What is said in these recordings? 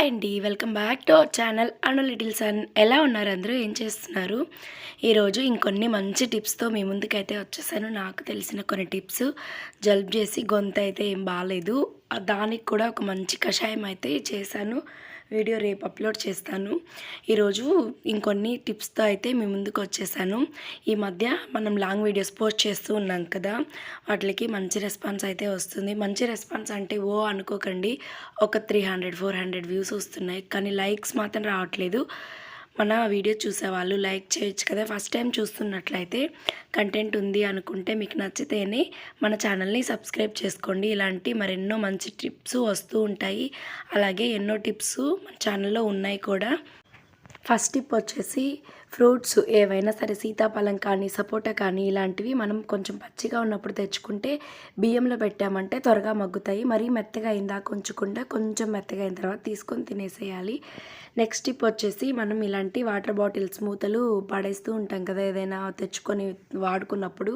Hi అండి. Welcome back to our channel Anu little sun. ఎలా ఉన్నారు అందరూ? ఏం చేస్తున్నారు? ఈరోజు ఇంకొన్ని మంచి టిప్స్తో మీ ముందుకైతే వచ్చేసాను. నాకు తెలిసిన కొన్ని టిప్స్. జలుబు చేసి గొంత అయితే ఏం బాగాలేదు దానికి కూడా ఒక మంచి కషాయం అయితే చేశాను. వీడియో రేపు అప్లోడ్ చేస్తాను. ఈరోజు ఇంకొన్ని టిప్స్తో అయితే మీ ముందుకు వచ్చేసాను. ఈ మధ్య మనం లాంగ్ వీడియోస్ పోస్ట్ చేస్తూ ఉన్నాం కదా వాటికి మంచి రెస్పాన్స్ అయితే వస్తుంది. మంచి రెస్పాన్స్ అంటే ఓ అనుకోకండి ఒక three hundred four hundred views వస్తున్నాయి. కానీ లైక్స్ మాత్రం రావట్లేదు. మన వీడియో చూసేవాళ్ళు లైక్ చేయొచ్చు కదా. ఫస్ట్ టైం చూస్తున్నట్లయితే కంటెంట్ ఉంది అనుకుంటే మీకు నచ్చితేనే మన ఛానల్ని సబ్స్క్రైబ్ చేసుకోండి. ఇలాంటి మరెన్నో మంచి టిప్స్ వస్తూ ఉంటాయి. అలాగే ఎన్నో టిప్స్ మన ఛానల్లో ఉన్నాయి కూడా. ఫస్ట్ టిప్ వచ్చేసి ఫ్రూట్స్ ఏవైనా సరే సీతాఫలం కానీ సపోటా కానీ ఇలాంటివి మనం కొంచెం పచ్చిగా ఉన్నప్పుడు తెచ్చుకుంటే బియ్యంలో పెట్టామంటే త్వరగా మగ్గుతాయి. మరీ మెత్తగా అయిందాక ఉంచకుండా కొంచెం మెత్తగా అయిన తర్వాత తీసుకొని తినేసేయాలి. నెక్స్ట్ టిప్ వచ్చేసి మనం ఇలాంటి వాటర్ బాటిల్స్ మూతలు పడేస్తూ ఉంటాం కదా ఏదైనా తెచ్చుకొని వాడుకున్నప్పుడు.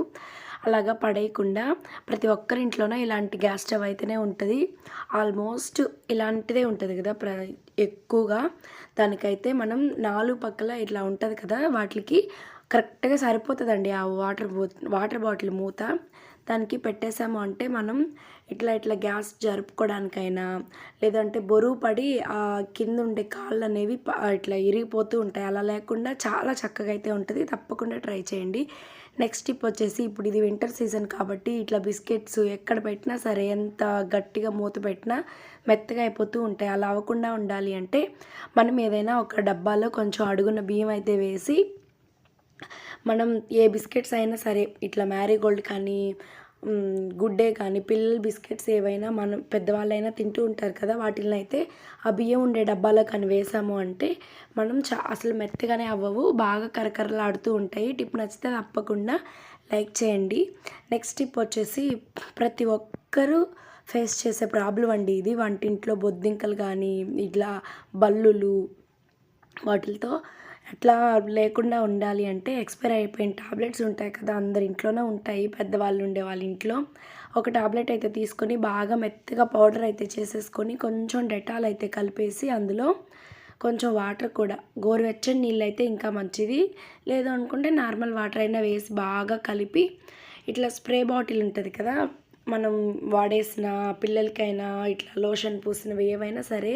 అలాగా పడేయకుండా ప్రతి ఒక్కరింట్లోనే ఇలాంటి గ్యాస్ స్టవ్ అయితేనే ఉంటుంది. ఆల్మోస్ట్ ఇలాంటిదే ఉంటుంది కదా ప్ర ఎక్కువగా. దానికైతే మనం నాలుగు పక్కల ఇట్లా ఉంటుంది కదా వాటికి కరెక్ట్గా సరిపోతుందండి. ఆ వాటర్ వాటర్ బాటిల్ మూత దానికి పెట్టేసాము అంటే మనం ఇట్లా ఇట్లా గ్యాస్ జరుపుకోవడానికైనా లేదంటే బరువు పడి ఆ కింద ఉండే కాళ్ళు అనేవి ఇట్లా ఇరిగిపోతూ ఉంటాయి. అలా లేకుండా చాలా చక్కగా అయితే ఉంటుంది. తప్పకుండా ట్రై చేయండి. నెక్స్ట్ టిప్ వచ్చేసి ఇప్పుడు ఇది వింటర్ సీజన్ కాబట్టి ఇట్లా బిస్కెట్స్ ఎక్కడ పెట్టినా సరే ఎంత గట్టిగా మూత పెట్టినా మెత్తగా అయిపోతూ ఉంటాయి. అలా అవ్వకుండా ఉండాలి అంటే మనం ఏదైనా ఒక డబ్బాలో కొంచెం అడుగున బియ్యం అయితే వేసి మనం ఏ బిస్కెట్స్ అయినా సరే ఇట్లా మ్యారీగోల్డ్ కానీ గుడ్డే కానీ పిల్లల బిస్కెట్స్ ఏవైనా మనం పెద్దవాళ్ళైనా తింటూ ఉంటారు కదా వాటిని అయితే ఆ బియ్యం ఉండే డబ్బాలో కానీ వేసాము అంటే మనం చా అసలు మెత్తగానే అవ్వవు బాగా కరకరలాడుతూ ఉంటాయి. టిప్ నచ్చితే తప్పకుండా లైక్ చేయండి. నెక్స్ట్ టిప్ వచ్చేసి ప్రతి ఒక్కరూ ఫేస్ చేసే ప్రాబ్లం అండి ఇది. వంటింట్లో బొద్దింకలు కానీ ఇట్లా బల్లులు వాటితో అట్లా లేకుండా ఉండాలి అంటే ఎక్స్పైర్ అయిపోయిన టాబ్లెట్స్ ఉంటాయి కదా అందరి ఇంట్లోనే ఉంటాయి. పెద్దవాళ్ళు ఉండే వాళ్ళ ఇంట్లో ఒక టాబ్లెట్ అయితే తీసుకొని బాగా మెత్తగా పౌడర్ అయితే చేసేసుకొని కొంచెం డెటాల్ అయితే కలిపేసి అందులో కొంచెం వాటర్ కూడా గోరువెచ్చని నీళ్ళు అయితే ఇంకా మంచిది. లేదు అనుకుంటే నార్మల్ వాటర్ అయినా వేసి బాగా కలిపి ఇట్లా స్ప్రే బాటిల్ ఉంటుంది కదా మనం వాడేసిన పిల్లలకైనా ఇట్లా లోషన్ పూసినవి ఏవైనా సరే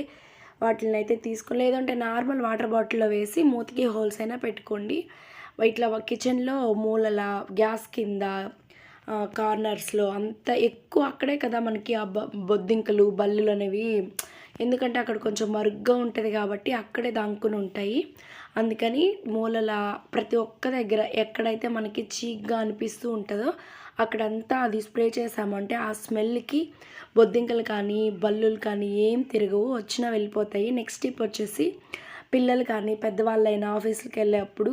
వాటిని అయితే తీసుకుని లేదంటే నార్మల్ వాటర్ బాటిల్లో వేసి మూతికి హోల్స్ అయినా పెట్టుకోండి. ఇట్లా కిచెన్లో మూలల గ్యాస్ కింద కార్నర్స్లో అంత ఎక్కువ అక్కడే కదా మనకి ఆ బొద్దింకలు బల్లులు అనేవి. ఎందుకంటే అక్కడ కొంచెం మరుగ్గా ఉంటుంది కాబట్టి అక్కడే దాంకుని ఉంటాయి. అందుకని మూలల ప్రతి ఒక్క దగ్గర ఎక్కడైతే మనకి చీక్గా అనిపిస్తూ ఉంటుందో అక్కడంతా అది స్ప్రే చేసామంటే ఆ స్మెల్కి బొద్దింకలు కానీ బల్లులు కానీ ఏం తిరగవు. వచ్చినా వెళ్ళిపోతాయి. నెక్స్ట్ టిప్ వచ్చేసి పిల్లలు కానీ పెద్దవాళ్ళైనా ఆఫీస్కి వెళ్ళేటప్పుడు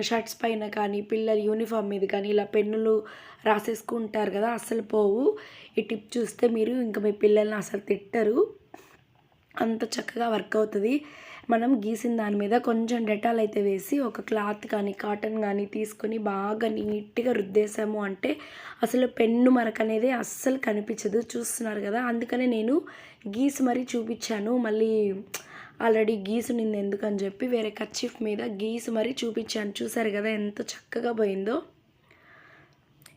షర్ట్స్ పైన కానీ పిల్లల యూనిఫామ్ మీద కానీ ఇలా పెన్నులు రాసేసుకుంటారు కదా అసలు పోవు. ఈ టిప్ చూస్తే మీరు ఇంకా మీ పిల్లల్ని అసలు తిట్టరు. అంత చక్కగా వర్క్ అవుతుంది. మనం గీసిన దాని మీద కొంచెం డెటాల్ అయితే వేసి ఒక క్లాత్ కానీ కాటన్ కానీ తీసుకొని బాగా నీట్గా రుద్దేశాము అంటే అసలు పెన్ను మరక అనేది అస్సలు కనిపించదు. చూస్తున్నారు కదా అందుకనే నేను గీసి మరీ చూపించాను. మళ్ళీ ఆల్రెడీ గీసు నింది ఎందుకని చెప్పి వేరే కర్చీఫ్ మీద గీసు మరీ చూపించాను. చూసారు కదా ఎంత చక్కగా పోయిందో.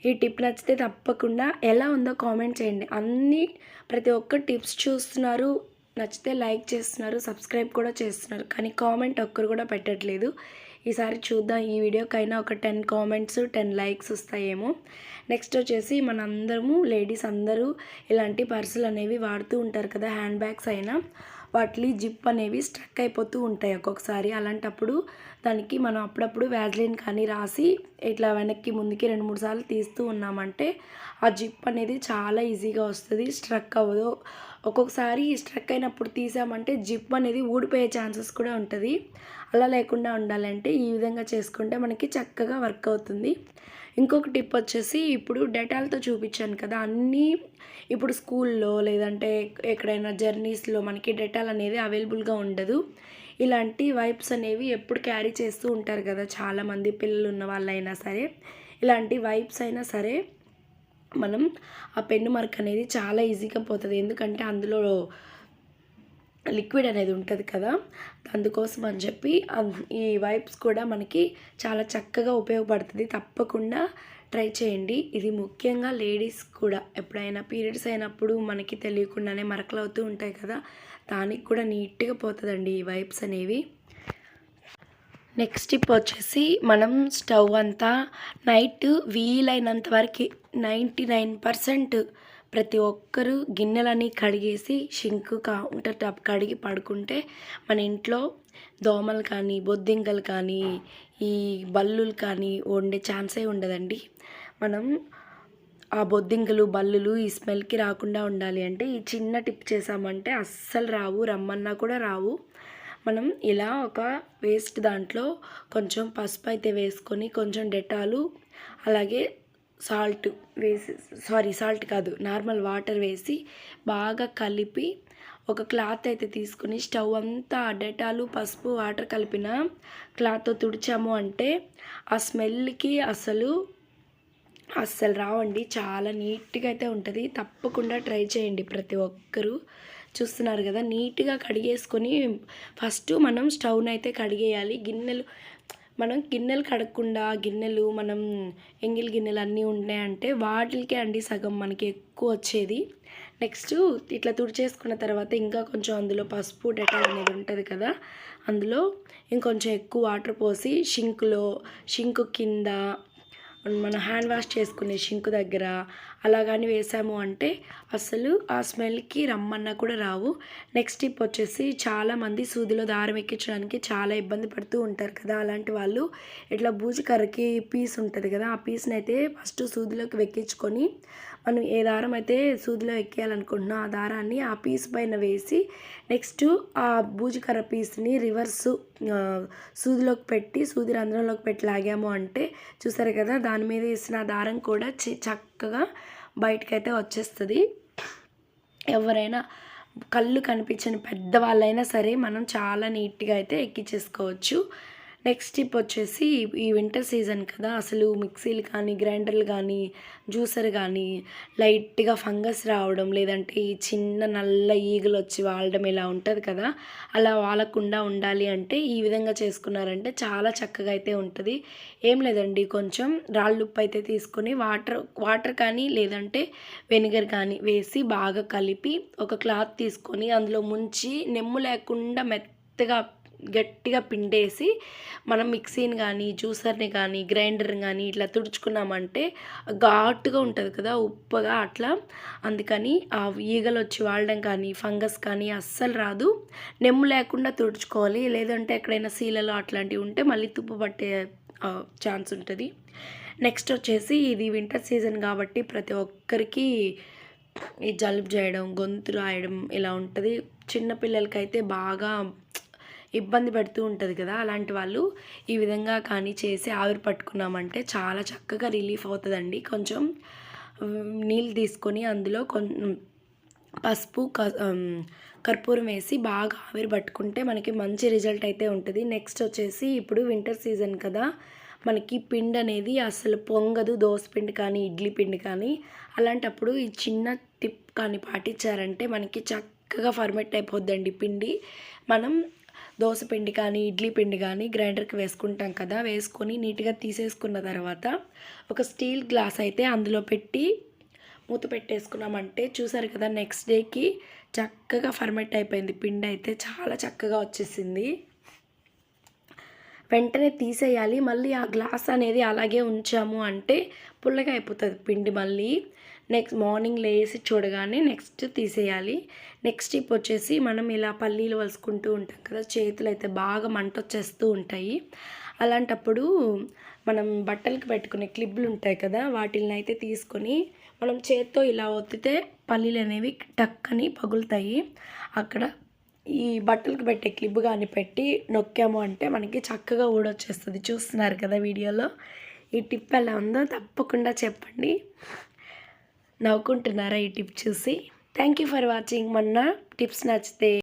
ఈ టిప్ నచ్చితే తప్పకుండా ఎలా ఉందో కామెంట్ చేయండి. అన్నీ ప్రతి ఒక్క టిప్స్ చూస్తున్నారు. నచ్చితే లైక్ చేస్తున్నారు సబ్స్క్రైబ్ కూడా చేస్తున్నారు. కానీ కామెంట్ ఒక్కరు కూడా పెట్టట్లేదు. ఈసారి చూద్దాం ఈ వీడియోకైనా ఒక టెన్ కామెంట్స్ టెన్ లైక్స్ వస్తాయేమో. నెక్స్ట్ వచ్చేసి మనందరము లేడీస్ అందరూ ఇలాంటి పర్సులు అనేవి వాడుతూ ఉంటారు కదా హ్యాండ్ బ్యాగ్స్ అయినా. వాటి జిప్ అనేవి స్ట్రక్ అయిపోతూ ఉంటాయి ఒక్కొక్కసారి. అలాంటప్పుడు దానికి మనం అప్పుడప్పుడు వ్యాజ్లిన్ కానీ రాసి ఇట్లా వెనక్కి ముందుకి రెండు మూడు సార్లు తీస్తూ ఉన్నామంటే ఆ జిప్ అనేది చాలా ఈజీగా వస్తుంది స్ట్రక్ అవ్వదు. ఒక్కొక్కసారి స్ట్రక్ అయినప్పుడు తీసామంటే జిప్ అనేది ఊడిపోయే ఛాన్సెస్ కూడా ఉంటుంది. అలా లేకుండా ఉండాలంటే ఈ విధంగా చేసుకుంటే మనకి చక్కగా వర్క్ అవుతుంది. ఇంకొక టిప్ వచ్చేసి ఇప్పుడు డెటాల్తో చూపించాను కదా అన్నీ ఇప్పుడు స్కూల్లో లేదంటే ఎక్కడైనా జర్నీస్లో మనకి డెటాల్ అనేది అవైలబుల్గా ఉండదు. ఇలాంటి వైప్స్ అనేవి ఎప్పుడు క్యారీ చేస్తూ ఉంటారు కదా చాలామంది పిల్లలు ఉన్న వాళ్ళైనా సరే. ఇలాంటి వైప్స్ అయినా సరే మనం ఆ పెన్ను మార్క్ అనేది చాలా ఈజీగా పోతుంది. ఎందుకంటే అందులో లిక్విడ్ అనేది ఉంటుంది కదా. అందుకోసం అని చెప్పి ఈ వైప్స్ కూడా మనకి చాలా చక్కగా ఉపయోగపడుతుంది. తప్పకుండా ట్రై చేయండి. ఇది ముఖ్యంగా లేడీస్ కూడా ఎప్పుడైనా పీరియడ్స్ అయినప్పుడు మనకి తెలియకుండానే మరకలు అవుతూ ఉంటాయి కదా. దానికి కూడా నీట్గా పోతుందండి ఈ వైప్స్ అనేవి. నెక్స్ట్ టిప్ వచ్చేసి మనం స్టవ్ అంతా నైట్ వీలైనంత వరకు నైంటీ నైన్ పర్సెంట్ ప్రతి ఒక్కరూ గిన్నెలని కడిగేసి షింక్ కౌంటర్ టాప్ కడిగి పడుకుంటే మన ఇంట్లో దోమలు కానీ బొద్దింకలు కానీ ఈ బల్లులు కానీ వండే ఛాన్సే ఉండదండి. మనం ఆ బొద్దింకలు బల్లులు ఈ స్మెల్కి రాకుండా ఉండాలి అంటే ఈ చిన్న టిప్ చేసామంటే అస్సలు రావు రమ్మన్నా కూడా రావు. మనం ఇలా ఒక వేస్ట్ దాంట్లో కొంచెం పసుపు అయితే వేసుకొని కొంచెం డెటాలు అలాగే సాల్ట్ వేసి సారీ సాల్ట్ కాదు నార్మల్ వాటర్ వేసి బాగా కలిపి ఒక క్లాత్ అయితే తీసుకుని స్టవ్ అంతా డెటాలు పసుపు వాటర్ కలిపిన క్లాత్తో తుడిచాము అంటే ఆ స్మెల్కి అసలు అస్సలు రావండి. చాలా నీట్గా అయితే ఉంటుంది. తప్పకుండా ట్రై చేయండి ప్రతి ఒక్కరూ. చూస్తున్నారు కదా నీట్గా కడిగేసుకొని ఫస్ట్ మనం స్టవ్ని అయితే కడిగేయాలి. గిన్నెలు మనం గిన్నెలు కడగకుండా గిన్నెలు మనం ఎంగిల్ గిన్నెలు అన్నీ ఉన్నాయంటే వాటికే అండి సగం మనకి ఎక్కువ వచ్చేది. నెక్స్ట్ ఇట్లా తుడిచేసుకున్న తర్వాత ఇంకా కొంచెం అందులో పసుపు డెటాల్ అనేది ఉంటుంది కదా అందులో ఇంకొంచెం ఎక్కువ వాటర్ పోసి షింక్లో షింకు కింద మన హ్యాండ్ వాష్ చేసుకునే షింకు దగ్గర అలా కానీ వేసాము అంటే అసలు ఆ స్మెల్కి రమ్మన్నా కూడా రావు. నెక్స్ట్ టిప్ వచ్చేసి చాలామంది సూదిలో దారం ఎక్కించడానికి చాలా ఇబ్బంది పడుతూ ఉంటారు కదా. అలాంటి వాళ్ళు ఇట్లా బూజుకర్రకి పీస్ ఉంటుంది కదా ఆ పీస్ని అయితే ఫస్ట్ సూదిలోకి వెక్కించుకొని మనం ఏ దారం అయితే సూదిలో ఎక్కేయాలనుకుంటున్నా ఆ దారాన్ని ఆ పీస్ పైన వేసి నెక్స్ట్ ఆ బూజుకర్ర పీస్ని రివర్స్ సూదిలోకి పెట్టి సూది రంధ్రంలోకి పెట్టి లాగాము అంటే చూసారు కదా దాని మీద వేసిన ఆ దారం కూడా చక్క చక్కగా బయటకైతే వచ్చేస్తుంది. ఎవరైనా కళ్ళు కనిపించని పెద్దవాళ్ళైనా సరే మనం చాలా నీట్గా అయితే ఎక్కించేసుకోవచ్చు నెక్స్ట్ టిప్ వచ్చేసి ఈ వింటర్ సీజన్ కదా అసలు మిక్సీలు కానీ గ్రైండర్లు కానీ జ్యూసర్ కానీ లైట్గా ఫంగస్ రావడం లేదంటే ఈ చిన్న నల్ల ఈగలు వచ్చి వాలడం ఇలా ఉంటుంది కదా అలా వాలకుండా ఉండాలి అంటే ఈ విధంగా చేసుకున్నారంటే చాలా చక్కగా అయితే ఉంటుంది. ఏం లేదండి కొంచెం రాళ్ళుప్పు అయితే తీసుకొని వాటర్ వాటర్ కానీ లేదంటే వెనిగర్ కానీ వేసి బాగా కలిపి ఒక క్లాత్ తీసుకొని అందులో ముంచి నెమ్ము లేకుండా మెత్తగా గట్టిగా పిండేసి మనం మిక్సీని కానీ జ్యూసర్ని కానీ గ్రైండర్ని కానీ ఇట్లా తుడుచుకున్నామంటే ఘాటుగా ఉంటుంది కదా ఉప్పగా అట్లా. అందుకని ఆ ఈగలు వచ్చి వాడడం కానీ ఫంగస్ కానీ అస్సలు రాదు. నెమ్ము లేకుండా తుడుచుకోవాలి. లేదంటే ఎక్కడైనా సీలలో అట్లాంటివి ఉంటే మళ్ళీ తుప్పు పట్టే ఛాన్స్ ఉంటుంది. నెక్స్ట్ వచ్చేసి ఇది వింటర్ సీజన్ కాబట్టి ప్రతి ఒక్కరికి ఈ జలుబు చేయడం గొంతు రాయడం ఇలా ఉంటుంది. చిన్నపిల్లలకైతే బాగా ఇబ్బంది పెడుతూ ఉంటుంది కదా అలాంటి వాళ్ళు ఈ విధంగా కానీ చేసి ఆవిరి పట్టుకున్నామంటే చాలా చక్కగా రిలీఫ్ అవుతుందండి. కొంచెం నీళ్ళు తీసుకొని అందులో కొంచెం పసుపు క కర్పూరం వేసి బాగా ఆవిరి పట్టుకుంటే మనకి మంచి రిజల్ట్ అయితే ఉంటుంది. నెక్స్ట్ వచ్చేసి ఇప్పుడు వింటర్ సీజన్ కదా మనకి పిండి అనేది అసలు పొంగదు. దోశ పిండి కానీ ఇడ్లీ పిండి కానీ. అలాంటప్పుడు ఈ చిన్న టిప్ కానీ పాటించారంటే మనకి చక్కగా ఫర్మెంట్ అయిపోద్దండి పిండి. మనం దోశ పిండి కానీ ఇడ్లీ పిండి కానీ గ్రైండర్కి వేసుకుంటాం కదా వేసుకొని నీట్గా తీసేసుకున్న తర్వాత ఒక స్టీల్ గ్లాస్ అయితే అందులో పెట్టి మూత పెట్టేసుకున్నామంటే చూసారు కదా నెక్స్ట్ డేకి చక్కగా ఫర్మెంట్ అయిపోయింది. పిండి అయితే చాలా చక్కగా వచ్చేసింది. వెంటనే తీసేయాలి. మళ్ళీ ఆ గ్లాస్ అనేది అలాగే ఉంచాము అంటే పుల్లగా అయిపోతుంది పిండి మళ్ళీ. నెక్స్ట్ మార్నింగ్ లేసి చూడగానే నెక్స్ట్ తీసేయాలి. నెక్స్ట్ టిప్ వచ్చేసి మనం ఇలా పల్లీలు వలుసుకుంటూ ఉంటాం కదా చేతులు అయితే బాగా మంట వచ్చేస్తూ ఉంటాయి. అలాంటప్పుడు మనం బట్టలకు పెట్టుకునే క్లిప్లు ఉంటాయి కదా వాటిని అయితే తీసుకొని మనం చేత్తో ఇలా ఒత్తితే పల్లీలు అనేవి టక్కని పగులుతాయి. అక్కడ ఈ బట్టలకు పెట్టే క్లిప్ కానీ పెట్టి నొక్కాము అంటే మనకి చక్కగా ఊడొచ్చేస్తుంది. చూస్తున్నారు కదా వీడియోలో? ఈ టిప్ ఎలా ఉందో తప్పకుండా చెప్పండి. నవ్వుకుంటున్నారా ఈ టిప్ చూసి? థ్యాంక్ యూ ఫర్ వాచింగ్ మొన్న టిప్స్ నచ్చితే